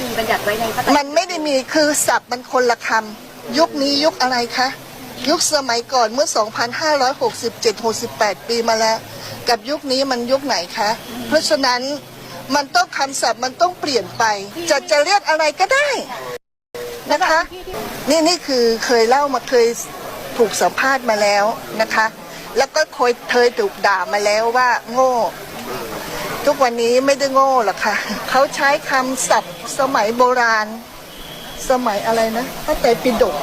มีบัญญัติไว้ในพระไตรมันไม่ได้มีคือศัพท์มันคนละคำยุคนี้ยุคอะไรคะ ยุคสมัยก่อนเมื่อ 2,567 68 ปีมาแล้ว กับยุคนี้มันยุคไหนคะ เพราะฉะนั้นมันต้องคำศัพท์มันต้องเปลี่ยนไป จะจะเรียกอะไรก็ได้นะคะ นี่นี่คือเคยเล่ามาเคยถูกสัมภาษณ์มาแล้วนะคะ แล้วก็เคยเคยถูกด่ามาแล้วว่าโง่ ทุกวันนี้ไม่ได้โง่หรอกค่ะ เขาใช้คำศัพท์สมัยโบราณ สมัยอะไรนะพระไตรปิฎก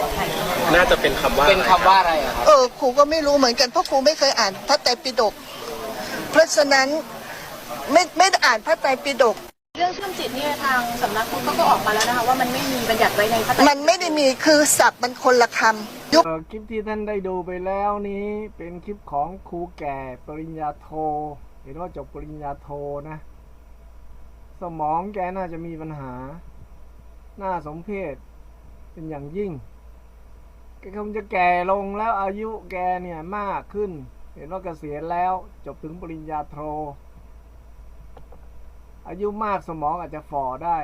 น่าจะเป็นคำว่าเป็นคำว่าอะไรอะครับ เออครูก็ไม่รู้เหมือนกันเพราะครูไม่เคยอ่านพระไตรปิฎกเพราะฉะนั้นไม่ไม่ได้อ่านพระไตรปิฎก เรื่องเชื่อมจิตนี่ทางสำนักพุทธเขาก็ออกมาแล้วนะคะว่ามันไม่มีบัญญัติไว้ในพระไตรมันไม่ได้มีคือศัพท์มันคนละคำยุค เอ่อคลิปที่ท่านได้ดูไปแล้วนี้เป็นคลิปของครูแก่ปริญญาโทเห็นว่าจบปริญญาโทนะ สมองแกน่าจะมีปัญหาน่าสมเพชเป็นอย่างยิ่ง แกคงจะแก่ลงแล้วอายุแกเนี่ยมากขึ้น เห็นว่าเกษียณแล้วจบถึงปริญญาโท อายุมากสมองอาจจะฝ่อได้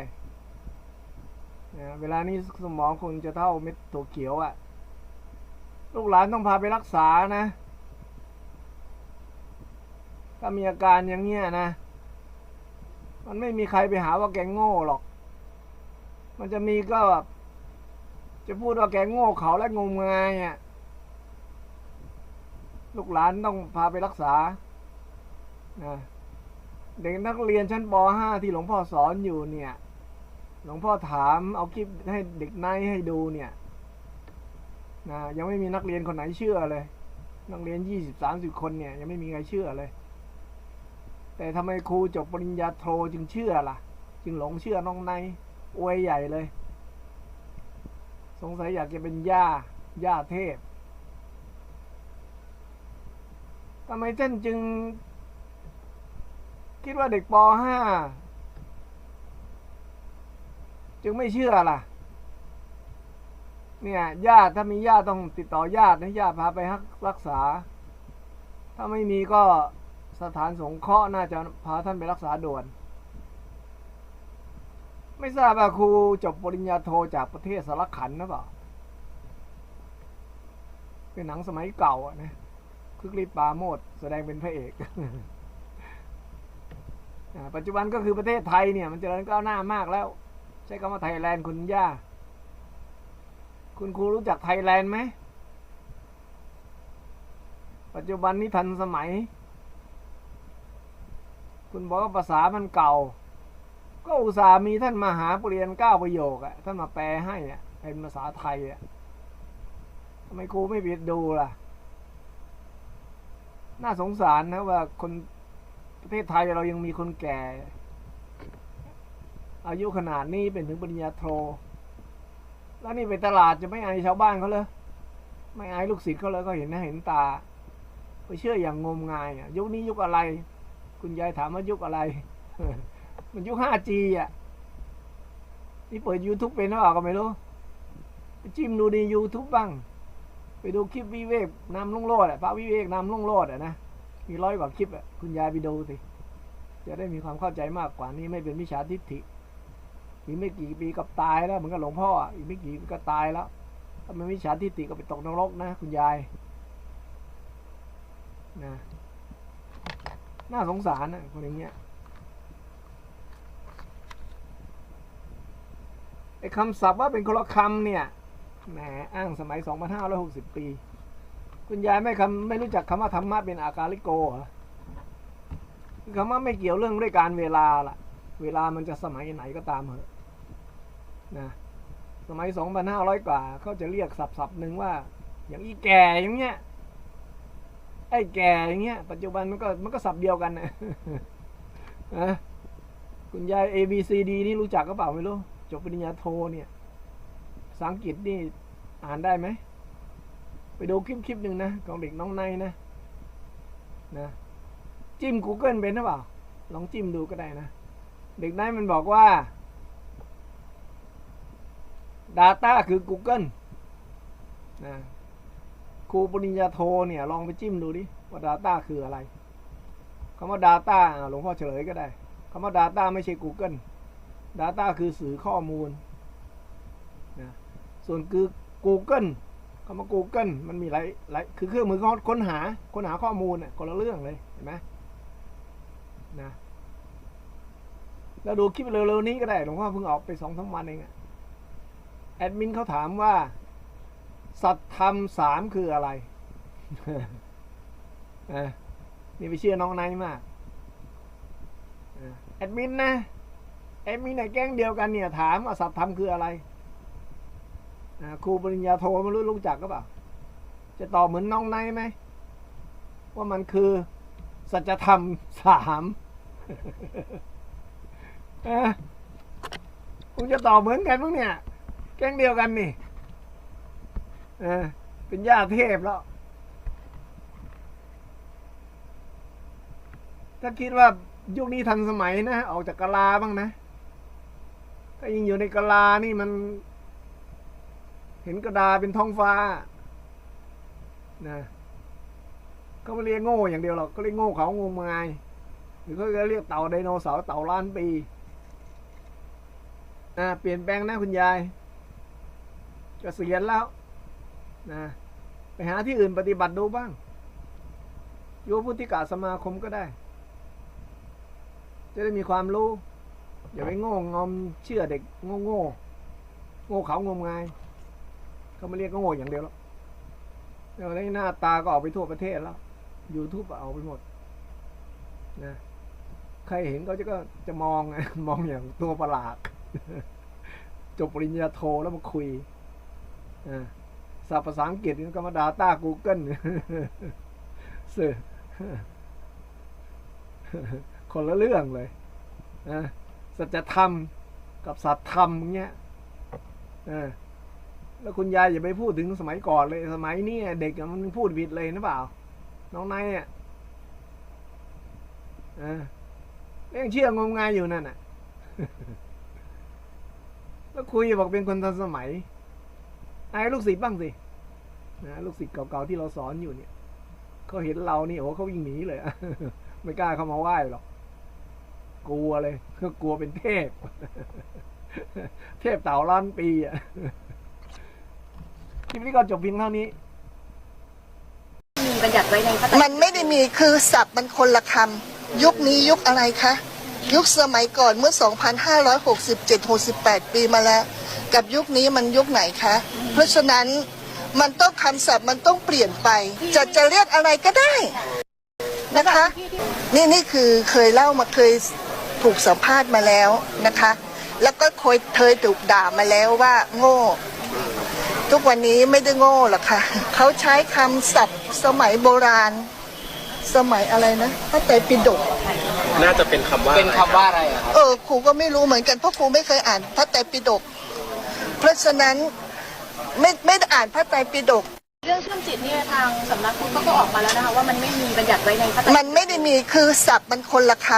นะเวลานี้สมองคงจะเท่าเม็ดถั่วเขียวอะ่ะ ลูกหลานต้องพาไปรักษานะ ถ้ามีอาการอย่างเงี้ยนะ มันไม่มีใครไปหาว่าแกโง่หรอก มันจะมีก็แบบจะพูดว่าแกโง่เขาและงมงายอะลูกหลานต้องพาไปรักษานะเด็กนักเรียนชั้นป .5 ที่หลวงพ่อสอนอยู่เนี่ย หลวงพ่อถามเอาคลิปให้เด็กนายให้ดูเนี่ยนะยังไม่มีนักเรียนคนไหนเชื่อเลย นักเรียนยี่สิบสามสิบคนเนี่ย ยังไม่มีใครเชื่อเลย แต่ทำไมครูจบปริญญาโทจึงเชื่อล่ะ จึงหลงเชื่อน้องในอวยใหญ่เลย สงสัยอยากจะเป็นย่า ย่าเทพทำไมท่านจึง คิดว่าเด็กป .5 จึงไม่เชื่อล่ะ เนี่ยญาติถ้ามีญาติต้องติดต่อญาตินะญาติพาไปรักษา ถ้าไม่มีก็ สถานสงเคราะห์น่าจะพาท่านไปรักษาด่วน ไม่ทราบว่าครูจบปริญญาโทจากประเทศสารขันนะเปล่าเป็นหนังสมัยเก่าอะนะคึกฤทธิ์ปาโมดแสดงเป็นพระเอกอ่าปัจจุบันก็คือประเทศไทยเนี่ย มันเจริญก้าวหน้ามากแล้ว ใช้คำว่าไทยแลนด์คุณย่า คุณครูรู้จักไทยแลนด์ไหม ปัจจุบันนี้ทันสมัย คุณบอกว่าภาษามันเก่า ก็อุตส่าห์มีท่านมหาปรริญญาเก้าประโยคอะท่านมาแปลให้อะเป็นภาษาไทยอะทำไมครูไม่ไปดูล่ะ น่าสงสารนะว่าคนประเทศไทยเรายังมีคนแก่ อายุขนาดนี้เป็นถึงปริญญาโท แล้วนี่ไปตลาดจะไม่อายชาวบ้านเขาเลยไม่อายลูกศิษย์เขาเลยก็เห็นหน้าเห็นตา ไปเชื่ออย่างงมงายอะยุคนี้ยุคอะไร คุณยายถามว่ายุคอะไร มันยุค 5G อะ นี่เปิด YouTube เป็นหรือเปล่าก็ไม่รู้ไปจิ้มดูใน YouTube บ้าง ไปดูคลิปวิเวกนำลุ่งโลดอะพระวิเวกนำลุ่งโลดอะนะ มีร้อยกว่าคลิปอะ คุณยายไปดูสิ จะได้มีความเข้าใจมากกว่านี้ไม่เป็นมิจฉาทิฏฐิ อีกไม่กี่ปีก็ตายแล้วเหมือนกับหลวงพ่ออะ อีกไม่กี่ปีก็ตายแล้ว ถ้ามันมิจฉาทิฏฐิก็ไปตกนรกนะ คุณยาย นะ น่าสงสารนะคนอย่างเงี้ยไอ้คำศัพท์ว่าเป็นคนละคำเนี่ยแหมอ้างสมัย 2560 ปี คุณยายไม่คำไม่รู้จักคำว่าธรรมะเป็นอาการลิโกเหรอคำว่าไม่เกี่ยวเรื่องด้วยการเวลาล่ะ เวลามันจะสมัยไหนก็ตามเหอะนะสมัยสองพันห้าร้อยกว่าเขาจะเรียกศัพท์ศัพท์หนึ่งว่า อย่างอีแก่อย่างเงี้ย ไอ้แก่อย่างเงี้ยปัจจุบันมันก็มันก็ศัพท์เดียวกันนะนะคุณยาย A B C D นี่รู้จักก็เปล่าไม่รู้จบปริญญาโทเนี่ยภาษาอังกฤษนี่อ่านได้ไหม ไปดูคลิปคลิปหนึ่งนะ ของเด็กน้องในนะนะจิ้ม Google เป็นหรือเปล่า ลองจิ้มดูก็ได้นะ เด็กนั้นมันบอกว่า Data คือ Google นะ ครูปริญญาโทเนี่ย ลองไปจิ้มดูดิว่า Data คืออะไรคำว่า Data หลวงพ่อเฉลยก็ได้คำว่า Data ไม่ใช่ Google Data คือสื่อข้อมูลนะส่วนคือ Google คำว่า Google มันมีหลายหลายคือเครื่องมือค้นหาค้นหาข้อมูลน่ะคนละเรื่องเลยเห็นไหมนะแล้วดูคลิปเร็วๆนี้ก็ได้หลวงพ่อเพิ่งออกไปสองสามวันเองอะแอดมินเขาถามว่า สัตธรรมสามคืออะไรอะนี่ไปเชื่อน้องไนท์มากอะแอดมินนะแอดมินในแก๊งเดียวกันเนี่ยถามว่าสัตธรรมคืออะไรอะครูปริญญาโทไม่รู้รู้จักก็เปล่า จะตอบเหมือนน้องไนท์ไหม ว่ามันคือ สัจธรรมสามเอ้อคงจะตอบเหมือนกันมั้งเนี่ย แก๊งเดียวกันนี่ เออเป็นญาติเทพแล้ว ถ้าคิดว่ายุคนี้ทันสมัยนะ ออกจากกะลาบ้างนะ ถ้ายังอยู่ในกะลานี่มัน เห็นกระดาเป็นท้องฟ้า นะเขาไม่เรียกโง่อย่างเดียวหรอกเขาเรียกโง่เขางมงาย หรือเขาเรียกเต่าไดโนเสาร์เต่าล้านปีอ่าเปลี่ยนแปลงนะคุณยายเกษียณแล้ว นะไปหาที่อื่นปฏิบัติดูบ้างโยพุทธิกาสมาคมก็ได้ จะได้มีความรู้ อย่าไปโง่งอมเชื่อเด็กโง่โง่โง่เขางมงายเขาไม่เรียกก็โง่อย่างเดียวหรอกเดี๋ยวนี้หน้าตาก็ออกไปทั่วประเทศแล้ว YouTube เอาไปหมดนะใครเห็นก็จะก็จะมองมองอย่างตัวประหลาดจบปริญญาโทแล้วมาคุยอ่า ศัพท์ภาษาอังกฤษนี่ก็มาดาต้า Google เสือคนละเรื่องเลยนะสัจธรรมกับสัตธรรมเงี้ยแล้วคุณยายอย่าไปพูดถึงสมัยก่อนเลย สมัยนี้เด็กมันพูดผิดเลยนะเปล่า น้องนายอะเออแล้วยังเชื่องมงายอยู่นั่นน่ะ แล้วคุยบอกเป็นคนทันสมัย อายลูกศิษย์บ้างสินะลูกศิษย์เก่าๆที่เราสอนอยู่เนี่ยเขาเห็นเรานี่โอ้เขาวิ่งหนีเลยไม่กล้าเข้ามาไหว้หรอกกลัวเลยก็กลัวเป็นเทพ เทพเต่าล้านปีอะคลิปนี้ก็จบเพียงเท่านี้มีบัญญัติไว้ในพระไตรปิฎกมันไม่ได้มีคือศัพท์มันคนละคำยุคนี้ยุคอะไรคะ ยุคสมัยก่อนเมื่อ 2567 68 ปีมาแล้ว กับยุคนี้มันยุคไหนคะ เพราะฉะนั้นมันต้องคำศัพท์มันต้องเปลี่ยนไป จะจะเรียกอะไรก็ได้นะคะที่ที่นี่นี่คือเคยเล่ามาเคยถูกสัมภาษณ์มาแล้วนะคะ แล้วก็เคยเคยถูกด่ามาแล้วว่า โง่ ทุกวันนี้ไม่ได้โง่หรอกค่ะเขาใช้คำศัพท์สมัยโบราณ สมัยอะไรนะพระไตรปิฎกน่าจะเป็นคำว่าเป็นคำว่าอะไรอะครับเออครูก็ไม่รู้เหมือนกันเพราะครูไม่เคยอ่านพระไตรปิฎกเพราะฉะนั้น ไม่ไม่ได้อ่านพระไตรปิฎกเรื่องเชื่อมจิตเนี่ยทางสำนักพุทธเขาก็ออกมาแล้วนะคะว่ามันไม่มีบัญญัติไว้ในพระไตรปิฎกมันไม่ได้มีคือศัพท์มันคนละค